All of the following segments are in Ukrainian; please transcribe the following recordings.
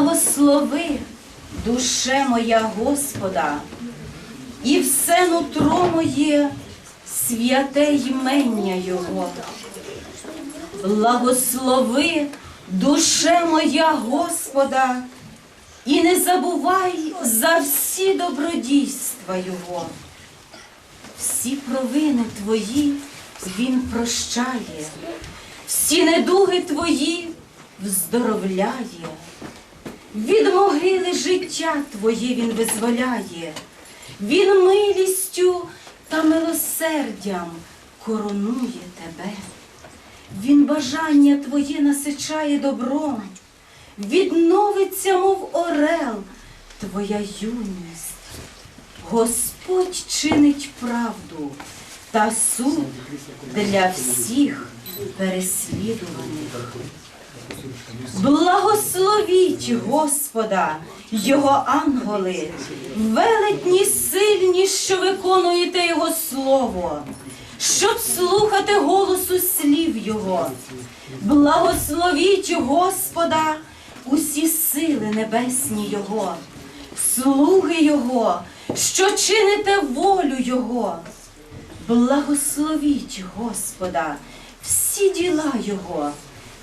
Благослови, душе моя Господа, і все нутро моє святе ймення Його. Благослови, душе моя Господа, і не забувай за всі добродійства Його. Всі провини твої Він прощає, всі недуги твої вздоровляє. Від могили життя твоє він визволяє, він милістю та милосердям коронує тебе. Він бажання твоє насичає добром, відновиться, мов орел, твоя юність. Господь чинить правду та суд для всіх переслідуваних. Благословіть Господа, Його ангели, велетні сильні, що виконуєте Його слово, щоб слухати голосу слів Його. Благословіть Господа, усі сили небесні Його, слуги Його, що чините волю Його. Благословіть Господа, всі діла Його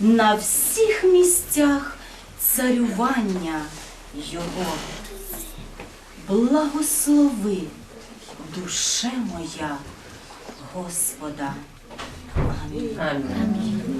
на всіх місцях царювання Його. Благослови, душе моя, Господа. Амінь. що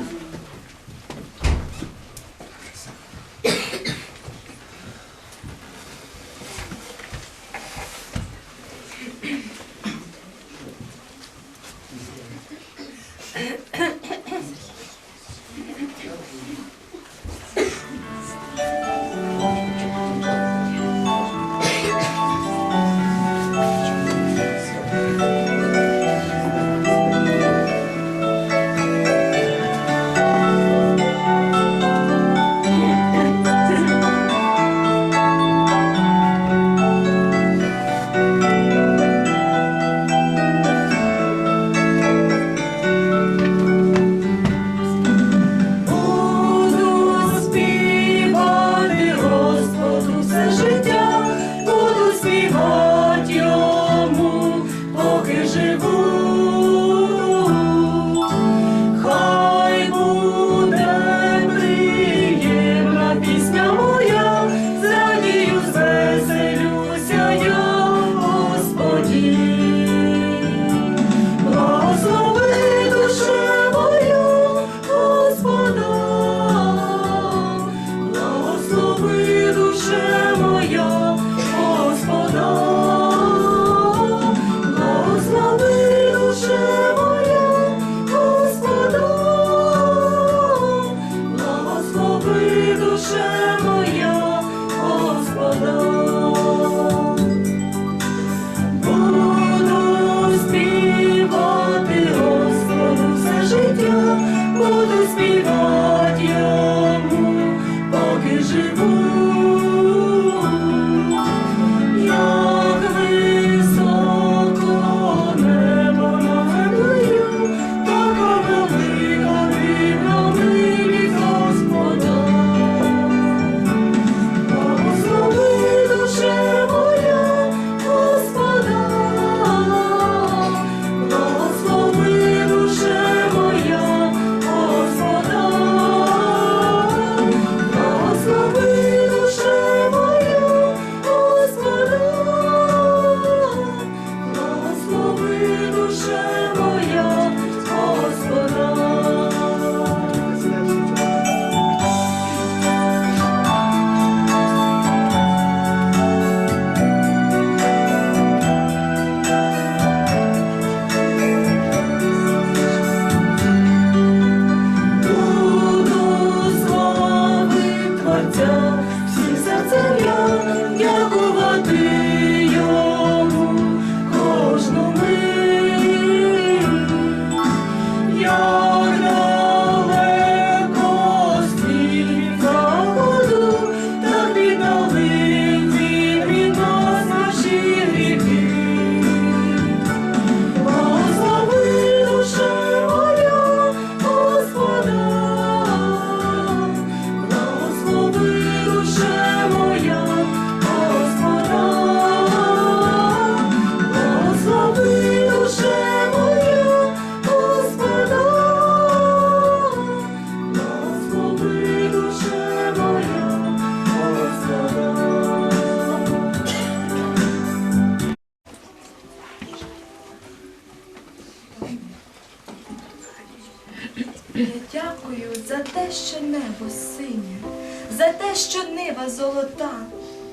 нива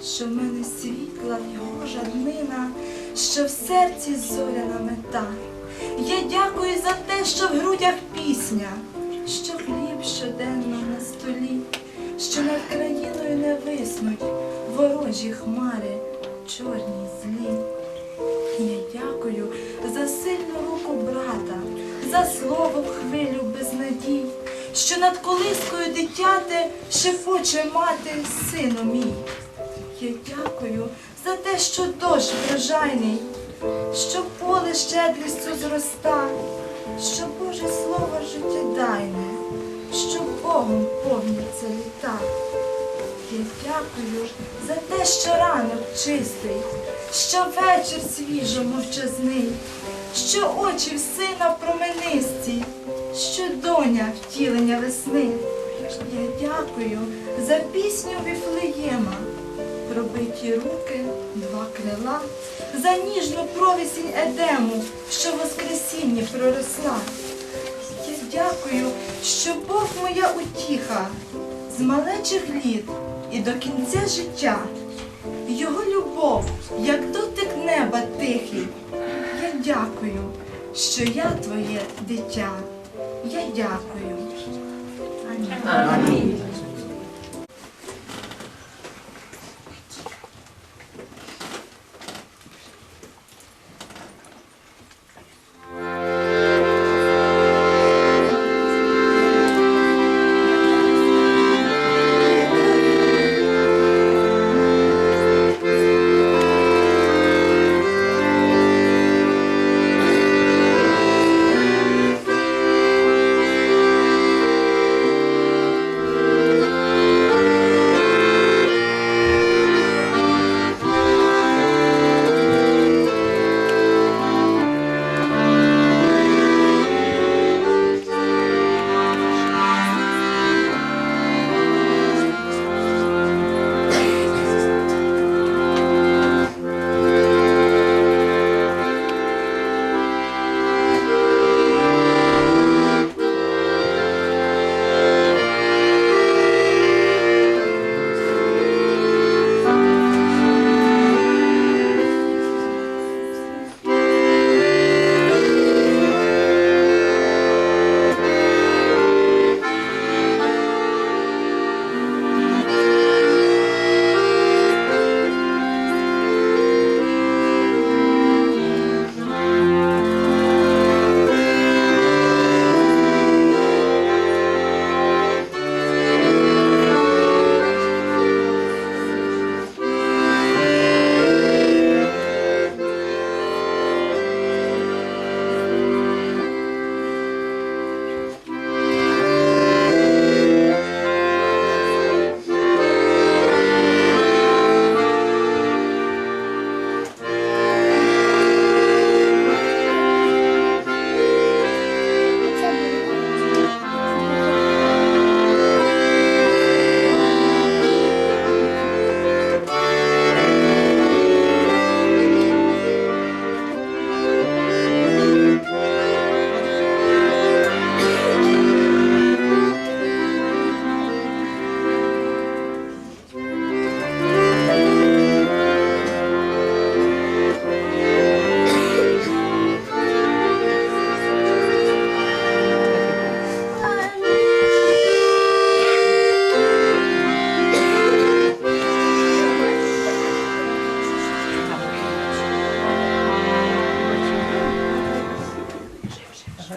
що в мене світла його жаднина, що в серці зоряна мета. Я дякую за те, що в грудях пісня, що хліб щоденно на столі, що над країною не виснуть ворожі хмари, чорні злі. Я дякую за сильну руку брата, за слово в хвилю без надій, що над колискою дитяте шепоче мати сину мій. Я дякую за те, що дощ врожайний, що поле щедрістю зроста, що Боже слово життєдайне, що Богом повняться літа. Я дякую за те, що ранок чистий, що вечір свіжо мовчазний, що очі в сина променисті, що доня втілення весни. Я дякую за пісню Віфлеєма, пробиті руки, два крила, за ніжну провісінь Едему, що воскресінні проросла. Я дякую, що Бог моя утіха з малечих літ і до кінця життя. Його любов, як дотик неба тихий. Я дякую, що я твоє дитя. Я дякую. Амінь. Амінь.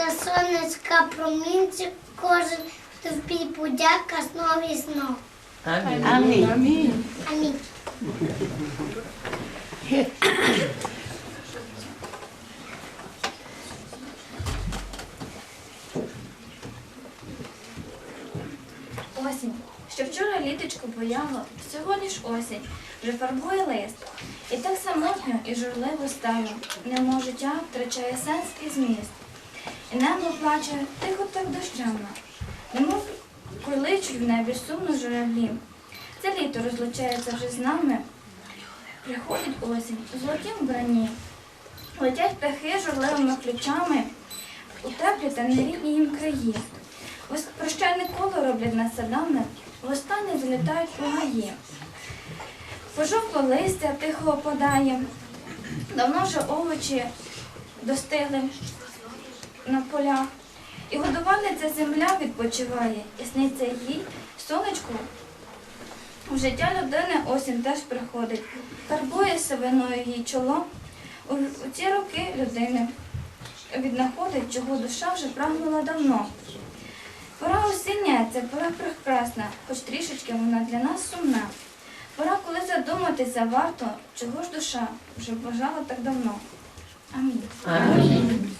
За сонечка промінці кожен тобі подяка знов і знов. Амінь. Амінь. Осінь, що вчора літочко бояло, сьогодні ж осінь, вже фарбує лист. І так самотньо і журливо стаю, немов життя втрачає сенс і зміст. І небо плаче тихо так дощемно, немов койличуть в небі сумно журавлі. Це літо розлучається вже з нами, приходить осінь у золотім вбранні. Летять птахи журливими ключами у теплі та нерідні їм краї. Ось прощальне коло роблять над садами, востаннє залітають у гаї. Пожовкло листя тихо опадає, давно вже овочі достигли на полях. І годувальниця земля відпочиває, і сниться їй сонечко. В життя людини осінь теж приходить, фарбує сивиною їй чоло. У ці роки людини віднаходить, чого душа вже прагнула давно. Пора осіння це пора прекрасна, хоч трішечки вона для нас сумна. Пора, коли задуматися варто, чого ж душа вже бажала так давно. Амінь. Амінь.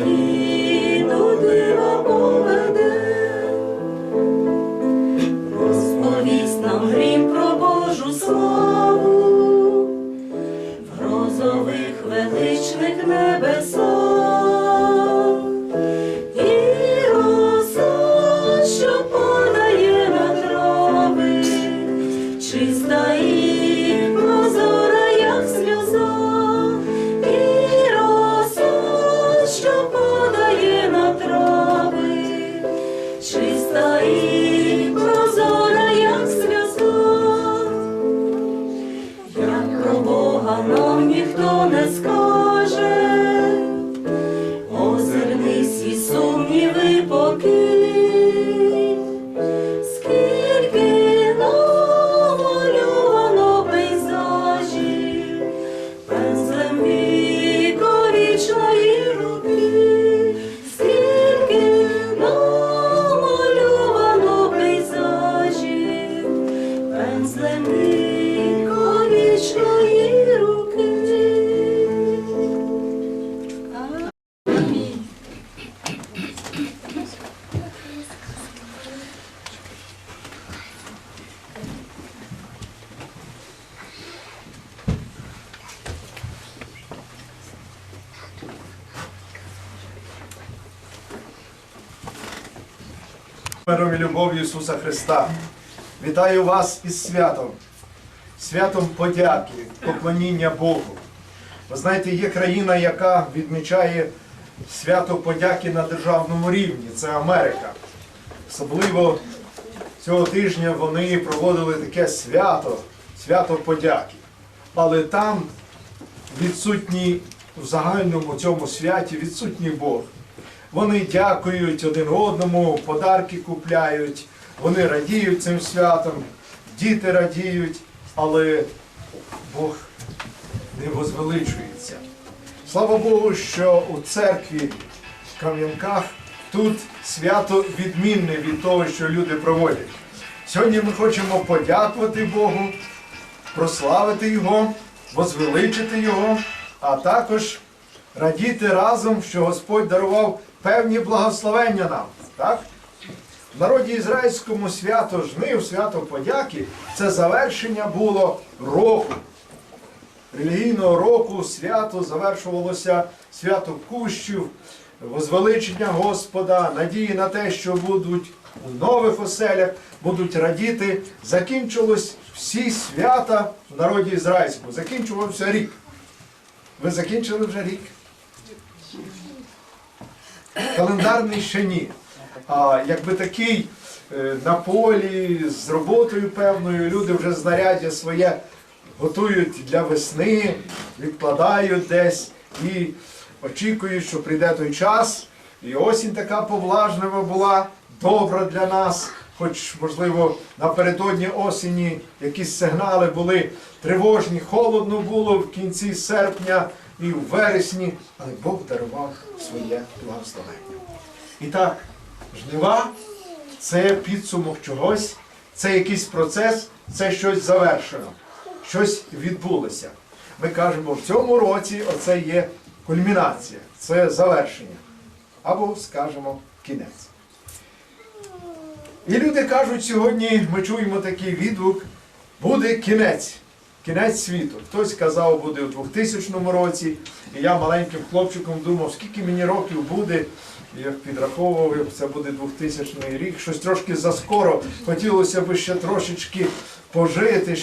Нас в ніхто не скаже, Миром і любов'ю Ісуса Христа. Вітаю вас із святом, святом подяки, поклоніння Богу. Ви знаєте, є країна, яка відмічає свято подяки на державному рівні це Америка. Особливо цього тижня вони проводили таке свято, свято подяки. Але там відсутній в загальному цьому святі відсутній Бог. Вони дякують один одному, подарки купляють, вони радіють цим святом, діти радіють, але Бог не возвеличується. Слава Богу, що у церкві в Кам'янках тут свято відмінне від того, що люди проводять. Сьогодні ми хочемо подякувати Богу, прославити Його, возвеличити Його, а також радіти разом, що Господь дарував певні благословення нам. Так? В народі ізраїльському свято жнив, свято подяки це завершення було року. Релігійного року свято завершувалося свято кущів, возвеличення Господа, надії на те, що будуть у нових оселях, будуть радіти. Закінчилось всі свята в народі ізраїльському. Закінчувався рік. Ви закінчили вже рік? Календарний ще ні. А якби такий е, на полі з роботою певною, люди вже знаряддя своє готують для весни, відкладають десь і очікують, що прийде той час. І осінь така повлажлива була, добра для нас. Хоч, можливо, напередодні осені якісь сигнали були тривожні, холодно було в кінці серпня і в вересні, але Бог дарував своє благословення. І так, жнива це підсумок чогось, це якийсь процес, це щось завершено, щось відбулося. Ми кажемо, в цьому році оце є кульмінація, це завершення. Або скажемо кінець. І люди кажуть сьогодні, ми чуємо такий відгук, буде кінець, кінець світу. Хтось казав, буде у 2000 році, і я маленьким хлопчиком думав, скільки мені років буде. Я підраховував, це буде 2000 рік, щось трошки заскоро. Хотілося б ще трошечки пожити.